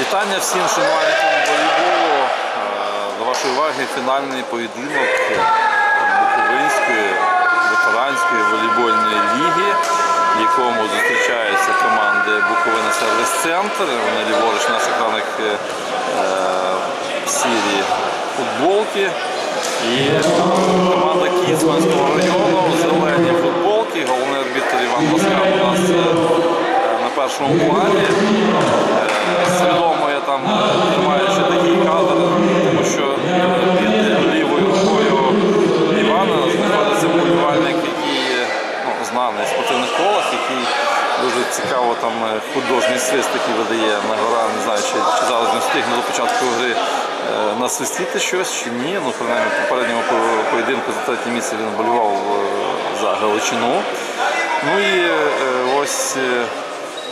Вітання всім шанувальникам волейболу. Е, До вашої уваги фінальний поєдинок Буковинської ветеранської волейбольної ліги, в якому зустрічаються команди Буковина Сервіс Центр. Вони ліворуч на екранах е, сірі футболки. І команда Кіцманського району зелені футболки. Головний арбітр Іван Паскал у нас е, першому плані. Свідомо я там тримаю ще такий кадр, тому що під лівою рукою Івана знаходиться болівальник, який ну, знаний спортивних колах, який дуже цікаво там е, художній свист, який видає на гора, не знаю, чи, чи зараз він встигне до початку гри е, насвистіти щось чи ні. Ну, принаймні, в попередньому поєдинку за третє місце він болював е, за Галичину. Ну і е, ось.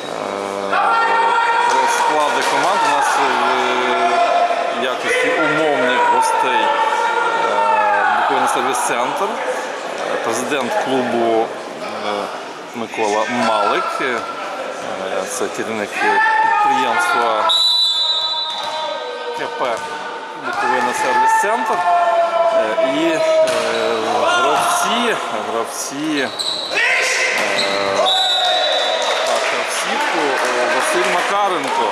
Е, склади команд. У нас в якості умовних гостей Буковина сервіс центр, е, президент клубу е, Микола Малик, е, це керівник підприємства КП Буковина сервіс центр. Е, І е, гравці, гравці Паска в сітку е, Василь Макаренко,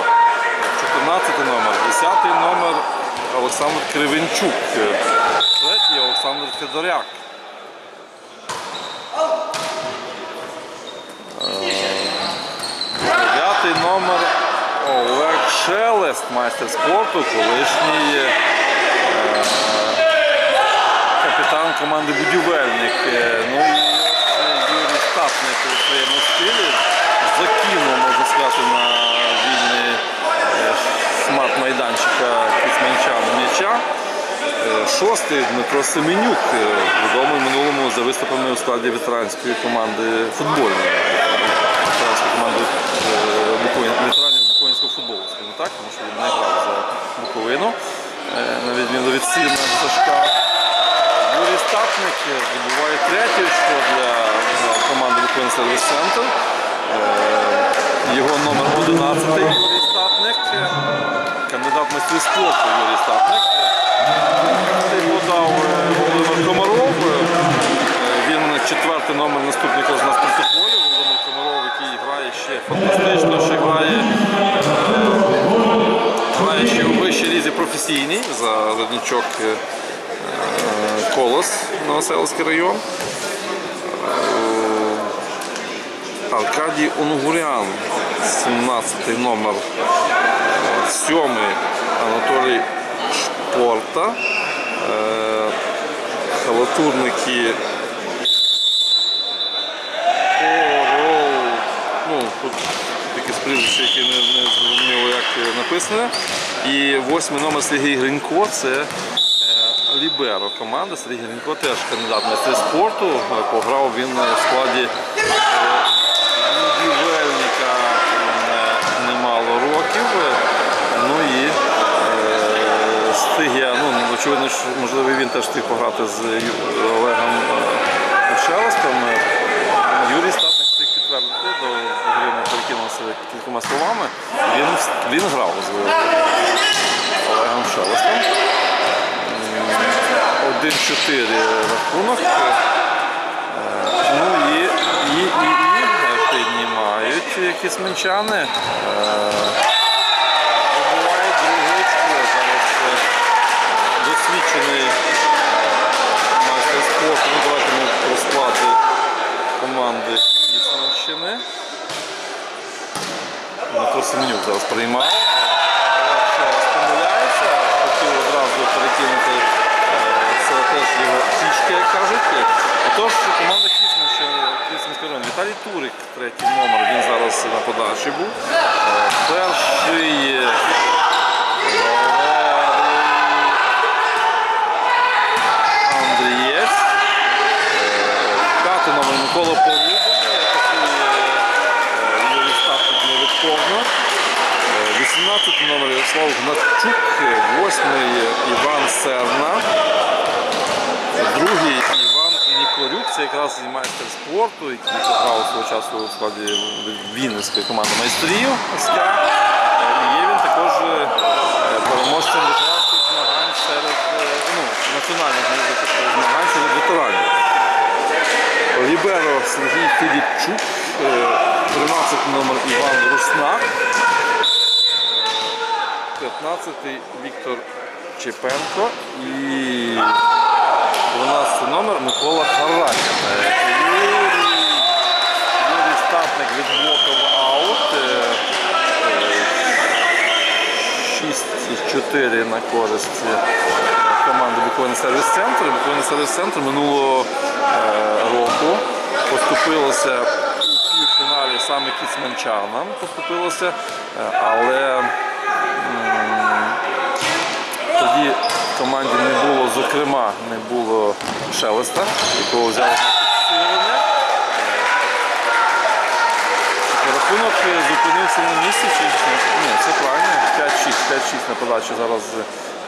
14 номер, 10 номер Олександр Кривенчук, е, третій Олександр Федоряк. Е, Дев'ятий номер Олег Шелест, майстер спорту, колишній е, капітан команди Будівельник. Е, Ну і е, Юрій Статник у своєму стилі закинув, можна сказати, на вільний е, смарт майданчика пісменчан м'яча. Е, Шостий Дмитро Семенюк, е, відомий минулому за виступами у складі ветеранської команди футбольної. Ветеранської команди е, ветеранів Буковинського футболу, скажімо так, тому що він не грав за Буковину, е, на відміну від сина Сашка. Юрій Статник здобуває третє очко для команди Буковин Сервіс. Е, Його номер 11 Юрій Статник, е, кандидат в майстри спорту Юрій Статник. Його дав е, Володимир Комаров. Е, Він четвертий номер наступника з нас протоколів. Володимир Комаров, який грає ще фантастично, ще грає, е, грає ще у вищій лізі професійній за родничок е, е, Колос Новоселський район. Аркадій Онгурян, 17 номер, 7 Анатолій Шпорта, е, халатурники Орол, ну, тут таке прізвище, яке не, не зрозуміло, як написане. І восьмий номер Сергій Гринько, це е, Ліберо команда. Сергій Гринько теж кандидат в майстри спорту. Е, Пограв він в складі ну що можливо він теж встиг пограти з Олегом Шелестом. Е, Юрій Статник встиг підтвердити, до гри ми перекинулися кількома словами. Він, він грав з Олегом Шелестом. М, 1-4 рахунок. Е, Ну і, і, і, і піднімають кисменчани. Е, Вибиває друге очко. Зараз е, досвідчений майстер спорту. Ну, давайте ми про склади команди Кісненщини. Дмитро Семенюк зараз приймає. Помиляється. Хотів одразу перекинути е, це його фішки, як кажуть. Отож, команда район. Віталій Турик, третій номер, він зараз на подачі був. Е, Перший е, Андрієць. Е, П'ятий номер Микола е, Юрій Статник невідповно. 18 номер Ярослав Гнатчук, 8 Іван Серна, другий Іван Нікорюк, це якраз майстер спорту, який грав свого часу у складі Вінницької команди майстрів Е, є він також е, учасником ветеранських змагань серед е, ну, національних змагань серед ветеранів. Ліберо Сергій Філіпчук, е, 13 номер Іван Руснак, 15 Віктор Чепенко і 12 номер Микола Харатін. Е, Юрій, Статник відблокав аут. е, е, 6-4 на користь е, команди Буковини сервіс центру. Буковини сервіс центр минулого е, року поступилося у півфіналі саме кіцманчанам поступилося, е, але тоді в команді не було, зокрема, не було Шелеста, якого взяли. Е, Рахунок зупинився на місці, чи ні, це правильно. 5-6, 5-6 на подачі зараз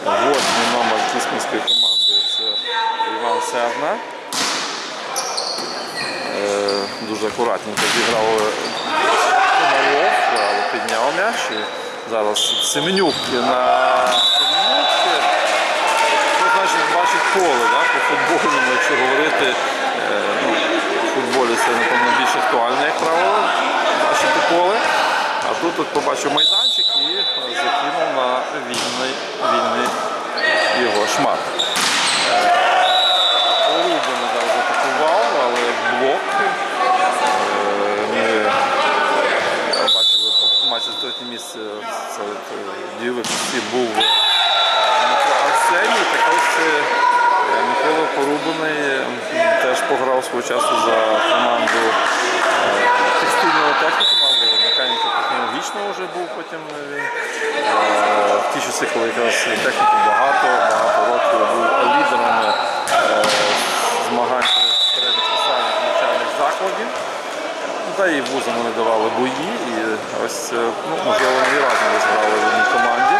восьмий номер кісненської команди це Іван Серна. Е, Дуже акуратненько зіграв е, Комаров, але підняв м'яч. Зараз Семенюк на Семенюк. Що значить бачить поле да? по футбольному, якщо говорити, е, ну, в футболі це напевно більш актуально, як правило, бачити поле. А тут от побачив майданчик і закинув на вільний, вільний його шмат. Рубин зараз атакував, але блок. Е, Ми бачили по матчі за третє місце серед е, дієвих осіб був е, Дмитро Арсеній. Так ось е, Микола Порубаний м, теж пограв свого часу за команду е, текстильного технікуму, або механіка технологічного вже був потім він. Е, В ті часи, коли якраз техніку багато, багато років був лідером е, змагань серед середніх спеціальних навчальних закладів. Ну, Та і вузом вони давали бої, і ось е, ну, можливо вони разом розграли в одній команді.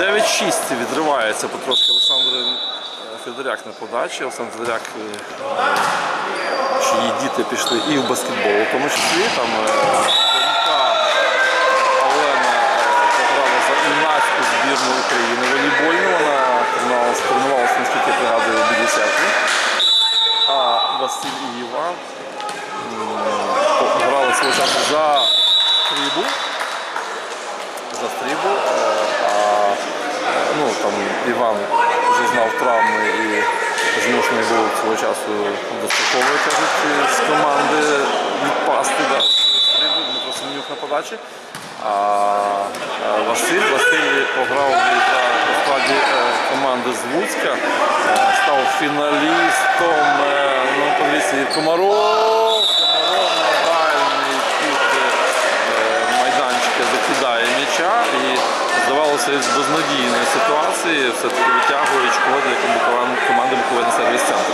Е, 9-6 відривається потрошки Олександр е, Федоряк на подачі. Олександр Федоряк, е, е, чиї діти пішли і в баскетбол, в тому числі там е, донька Олена е, пограла за юнацьку збірну України волейбольну. Вона тренувалася, наскільки я пригадую, у Білісерку. А Василь і Іван свого за стрібу. За стрібу. е, А ну, там Іван вже знав травми і змушений був свого часу достроково кажуть, з команди відпасти да, стрібу, Дмитро Семенюк на подачі. А е, Василь, Василь пограв за складі е, команди з Луцька, став фіналістом подивіться, Комаров, Комаров на дальній кут е, майданчика закидає м'яча і здавалося із безнадійної ситуації все-таки витягує комбікуван- команди Буковини сервіс центр.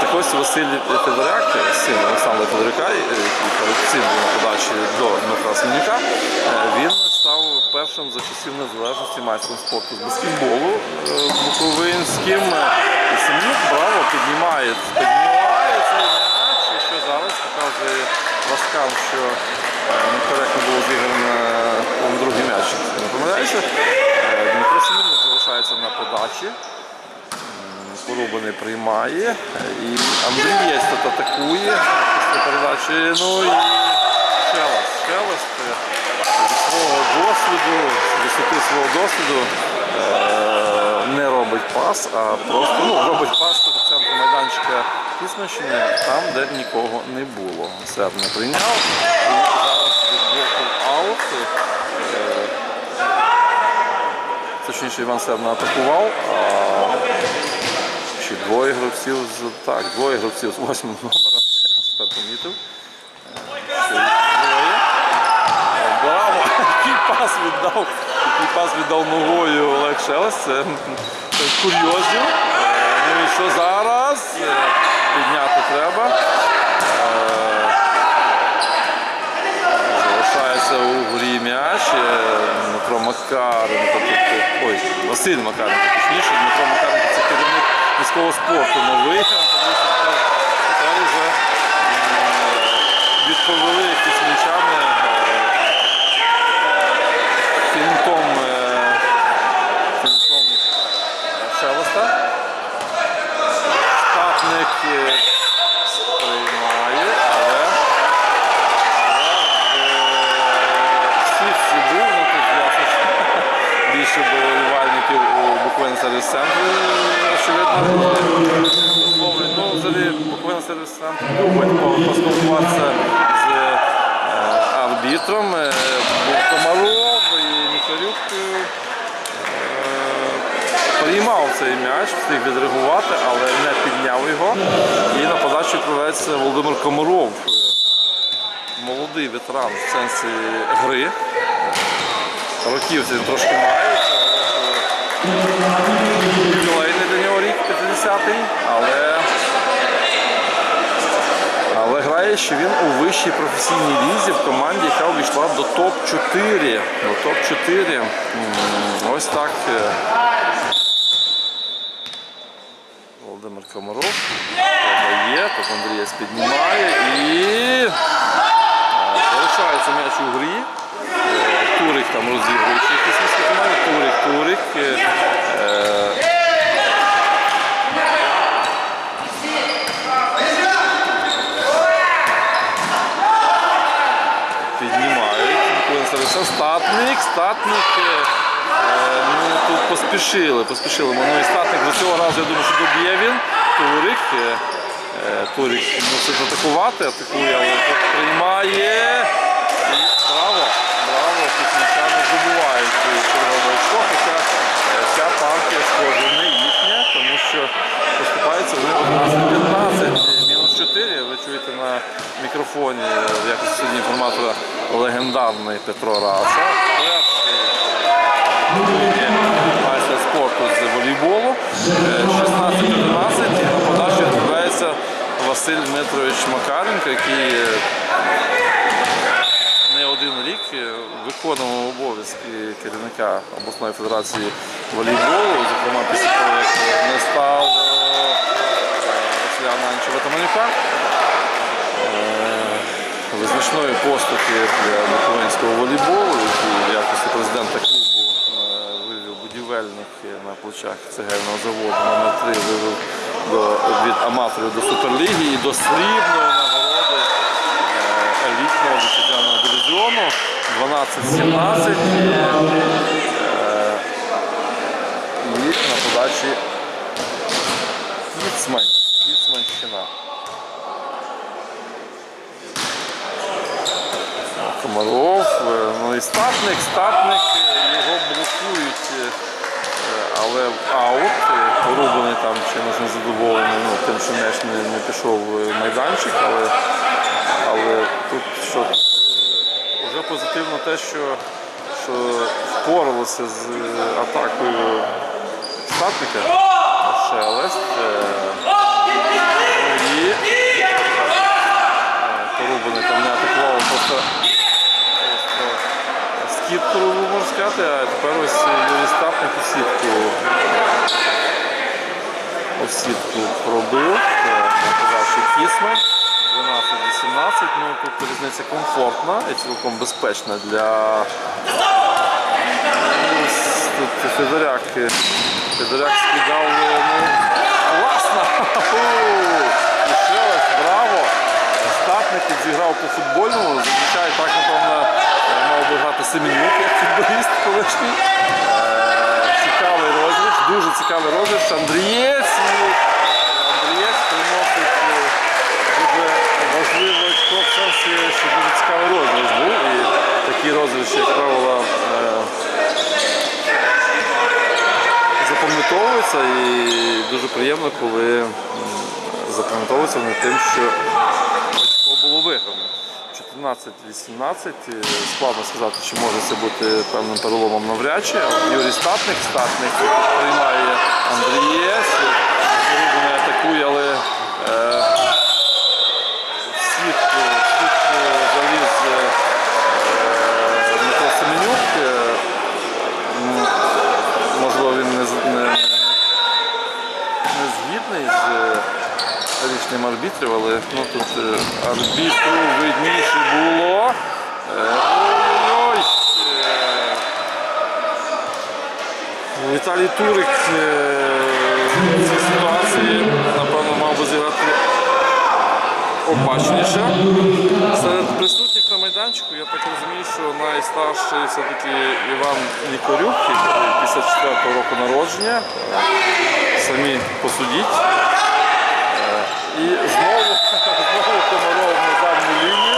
Так ось Василь Федоряк, син Олександра Федоряка, е, який перед був на подачі до Дмитра Семенюка, е, він став першим за часів незалежності майстром спорту з баскетболу е, буковинським. Е, браво піднімає, піднімає цей м'яч, і що зараз показує Васкан, що некоректно було зіграно другий м'яч. Не помиляюся. Е, Дмитро Семенюк залишається на подачі. Порубаний приймає. І Андрій є тут атакує після передачі. Ну і Шелест. Шелест зі свого досвіду, висоти свого досвіду е, не робить пас, а просто ну, робить пас в центру майданчика Кіснощини, там, де нікого не було. Серб не прийняв. І зараз відблокував аут. Е, Точніше, Іван Сербна атакував. А чи двоє гравців з так, двоє гравців з восьмим номером, я тепер помітив. Е, що їх двоє. Е, Браво! Який пас віддав, який пас віддав ногою Олег Шелест. Це. Е, Ну і що зараз? Е, Підняти треба. Е, Залишається у грі м'яч. Е, Дмитро Макаренко. Ой, Василь Макаренко, точніше. Дмитро Макаренко це керівник міського спорту новий. Тому що тепер, тепер вже м, відповіли якісь м'ячами. е, Фінтом е, емоцій був, ну тут ясно, що більше болівальників у сервіс центрі, очевидно, висловлюють. Ну, взагалі, Буковина сервіс центр любить по- поспілкуватися з е, арбітром. Е, Був Комаров і Ніколюк. е, Приймав цей м'яч, встиг відреагувати, але не підняв його. І на подачу відправляється Володимир Комаров. Молодий ветеран в сенсі гри. Років він трошки має. Ювілейний для нього рік 50-й, але, але грає ще він у вищій професійній лізі в команді, яка увійшла до топ-4. До топ-4. Ось так. е, Володимир Комаров подає, тут Андрієс піднімає і е, залишається м'яч у грі. Турик там розігрує ще якісь міські. Турик, Турик. е, е, статник, статник. е, Ну, тут поспішили, поспішили. Ну і статник до цього разу, я думаю, що доб'є він. Турик. Турик мусить атакувати, атакує, але приймає. І браво! Браво! Не забувають чергове очко, хоча е, ця партія схоже не їхня, тому що поступаються вони 11-15, мінус 4. Ви чуєте на мікрофоні е, в сьогодні інформатора легендарний Петро Раса. Перший спорту з волейболу. Е, 16-11 і на подачі відбувається Василь Дмитрович Макаренко, який е, один рік е, виконував обов'язки керівника обласної федерації волейболу, зокрема після того, як не стало е, Василя Ананча Ватаманюка. Е, Визначної постаті для буковинського волейболу, який в якості президента клубу вивів будівельник на плечах цегельного заводу номер 3 вивів до, від аматорів до Суперліги і до срібної дивізіону 12-17 і, е, на подачі Кіцмань, Кіцманщина. Комаров, е, ну і статник, статник, е, його блокують, але аут, порубаний там чимось незадоволений, ну, тим, що м'яч не, не пішов в майданчик, але, але тут що тут, е, вже позитивно що, що впоралося з е, атакою статника. Шелест. е, ну, і Порубаний там не атакував, просто, просто скидку можна сказати, а тепер ось Юрій Стапник у сітку. У сітку пробив, е, подавши Кісмер. 12-18, ну тут різниця комфортна і цілком безпечна для Федоряк. е, Федоряк скидав, е, ну, класно! І Шелест, браво! Статник зіграв по футбольному, зазвичай так, напевно, е, мав би грати Семенюк, як футболіст колишній. Е, Цікавий розіграш, дуже цікавий розіграш. Андрієць Андрієць приносить дуже очко в сенсі, що дуже цікавий розіграш був. І такі розіграші, як правило, е, запам'ятовуються і дуже приємно, коли запам'ятовуються вони тим, що очко було виграно. 14-18, е, складно сказати, чи може це бути певним переломом навряд чи. Юрій Статник, Статник приймає Андрієс, Рубин атакує, але е, в сітку, в сітку заліз е, е, Дмитро Семенюк. Е, м, можливо, він не, з- не, не згідний з е, рішенням арбітрів, але ну, тут е, арбітру видніше було. Е, е, Віталій Турик е, в цій ситуації, напевно, мав би зіграти обачніше. Серед присутніх на майданчику. Я так розумію, що найстарший все-таки Іван Нікорюк, який 54 року народження. Самі посудіть. І знову, знову Комаров на лінію.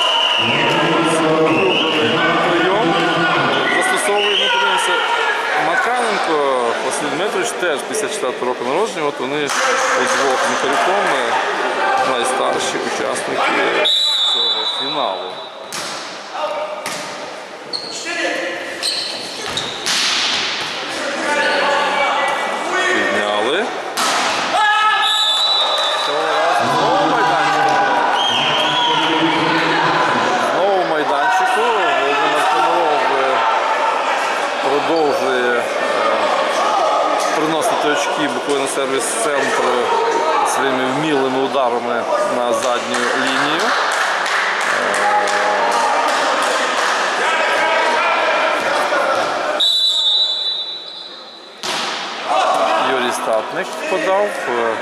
Улюблений прийом. Застосовує, ну подивимося, Макаренко, Василь Дмитрович теж 54 року народження. От вони двох Нікорюком е, найстарші учасники цього фіналу. Підняли. Цього разу знову майданчик. Знову майданчику. Володимир Комаров е, продовжує е, приносити буквально сервіс центру своїми вмілими ударами на задню лінію. Юрій Статник подав. е,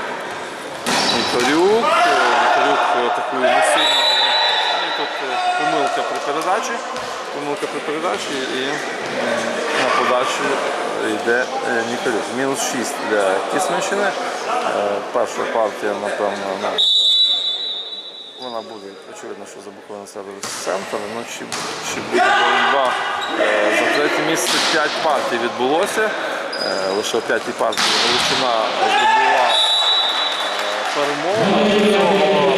Нікорюк. е, атакує не сильно. але, ну, Тут е, помилка при передачі. Помилка при передачі і на подачу йде е, Мінус 6 для Кісненщини. Е, Перша партія, напевно, ну, вона буде, очевидно, що за буквально сервіс центр. Ну, чи, чи буде боротьба е, за третє місце 5 партій відбулося. Е, Лише о п'ятій партії Галичина здобула е, перемогу.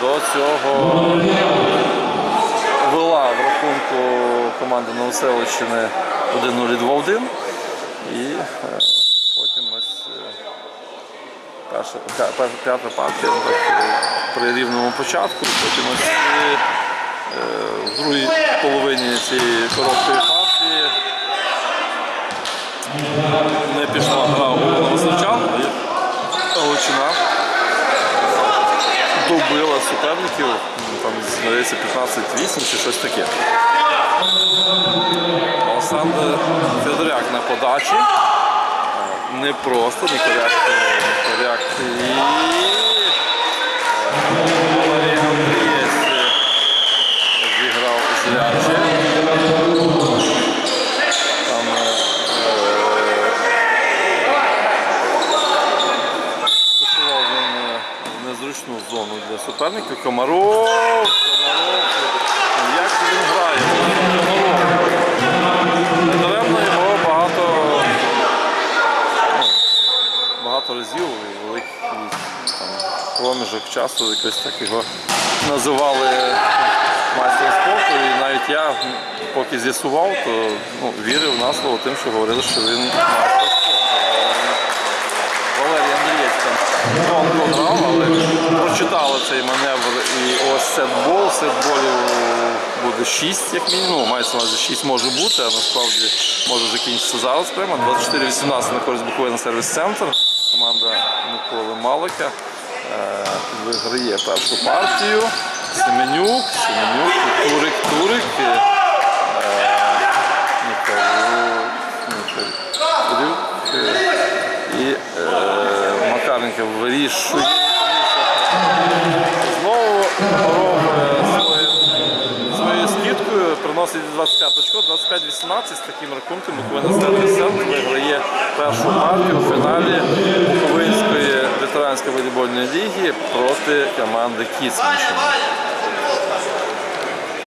До цього вела в рахунку команда Новоселищини 1-0 і 2-1. І е, потім ось е, п'ята партія е, при рівному початку. Потім ось е, е, в другій половині цієї короткої партії не пішла гра у Новоселичан, і Галичина добила суперників, ну, там здається 15-8 чи щось таке. Олександр Федоряк на подачі. Е, Не просто, Ніколяк, Нікоряк і е, Валерій Андрієць е, зіграв зряче. Там е, Пошував він е, в незручну зону для суперників. Комаров, Комаров. Як він грає? Недаремно його багато, ну, багато разів і великий проміжок часу якось так його називали майстром спорту. І навіть я, поки з'ясував, то ну, вірив на слово тим, що говорили, що він майстер спорту. Валерій Андрієць тонко грав, але прочитали цей маневр і ось сетбол. Сетболів буде 6 як мінімум. Мається на увазі 6 може бути, а насправді може закінчитися зараз прямо. 24-18 на користь Буковина сервіс-центр. Команда Миколи Малика е, виграє першу партію. Семенюк, Семенюк, Турик, Турик. е, Ніколу- Ніколюк, е, і Макаренко вирішує. Знову Комаров е, своєю- скидкою приносить 25 очко, 25-18 з таким рахунком Буковина Сервіс виграє першу партію у фіналі Буковинської ветеранської волейбольної ліги проти команди Кіцманщини.